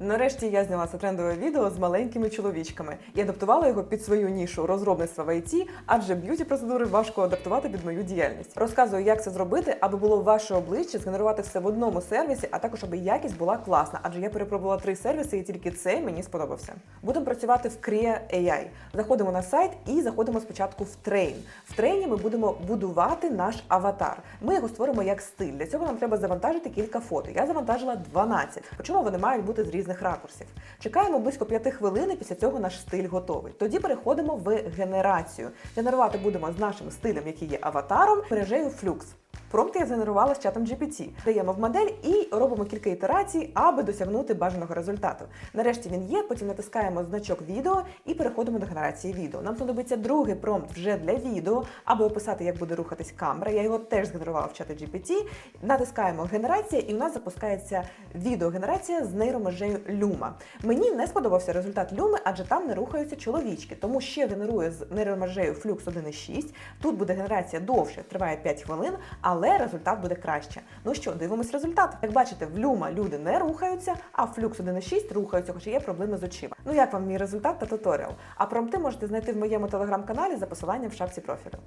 Нарешті я зняла це трендове відео з маленькими чоловічками і адаптувала його під свою нішу розробництва в IT, адже б'юті процедури важко адаптувати під мою діяльність. Розказую, як це зробити, аби було ваше обличчя, згенерувати все в одному сервісі, а також аби якість була класна, адже я перепробувала три сервіси, і тільки цей мені сподобався. Будемо працювати в Crea AI. Заходимо на сайт і заходимо спочатку в трейн. В трейні ми будемо будувати наш аватар. Ми його створимо як стиль. Для цього нам треба завантажити кілька фото. Я завантажила 12. Причому вони мають бути з різних ракурсів. Чекаємо близько 5 хвилин, і після цього наш стиль готовий. Тоді переходимо в генерацію. Генерувати будемо з нашим стилем, який є аватаром, мережею Flux. Промпт я згенерувала з чатом GPT. Даємо в модель і робимо кілька ітерацій, аби досягнути бажаного результату. Нарешті він є, потім натискаємо значок відео і переходимо до генерації відео. Нам знадобиться другий промпт вже для відео, аби описати, як буде рухатись камера. Я його теж згенерувала в чаті GPT. Натискаємо генерація, і у нас запускається відеогенерація з нейромережею Luma. Мені не сподобався результат Люми, адже там не рухаються чоловічки, тому ще генерую з нейромережею Flux 1.6. Тут буде генерація довше, триває 5 хвилин, але результат буде краще. Ну що, дивимось результат. Як бачите, в Люма люди не рухаються, а в флюкс 1.6 рухаються, хоча є проблеми з очима. Ну як вам мій результат та туторіал? А промпти можете знайти в моєму телеграм-каналі за посиланням в шапці профілю.